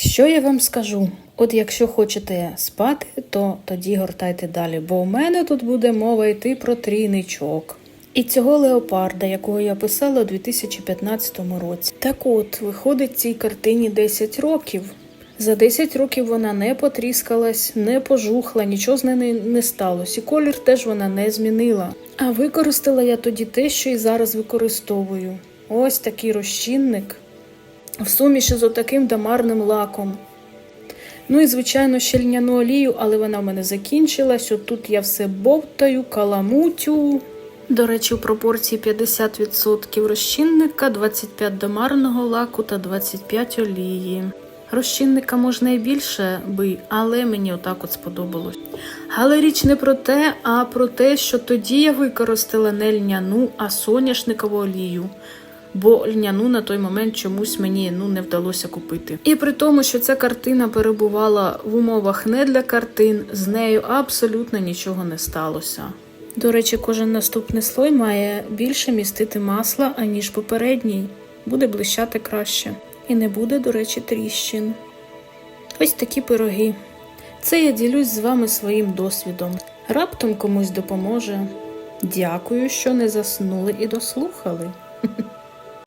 Що я вам скажу? От якщо хочете спати, то тоді гортайте далі, бо у мене тут буде мова йти про трійничок. І цього леопарда, якого я писала у 2015 році. Так от, виходить цій картині 10 років. За 10 років вона не потріскалась, не пожухла, нічого з нею не сталося. І колір теж вона не змінила. А використала я тоді те, що і зараз використовую. Ось такий розчинник в суміші з отаким дамарним лаком. Ну і, звичайно, ще льняну олію, але вона в мене закінчилась. Отут я все бовтаю, каламутю. До речі, у пропорції 50% розчинника, 25 домарного лаку та 25 олії. Розчинника можна і більше би, але мені отак от сподобалось. Але річ не про те, а про те, що тоді я використала не льняну, а соняшникову олію. Бо льняну на той момент чомусь мені ну не вдалося купити. І при тому, що ця картина перебувала в умовах не для картин, з нею абсолютно нічого не сталося. До речі, кожен наступний слой має більше містити масла, аніж попередній. Буде блищати краще. І не буде, до речі, тріщин. Ось такі пироги. Це я ділюсь з вами своїм досвідом. Раптом комусь допоможе. Дякую, що не заснули і дослухали.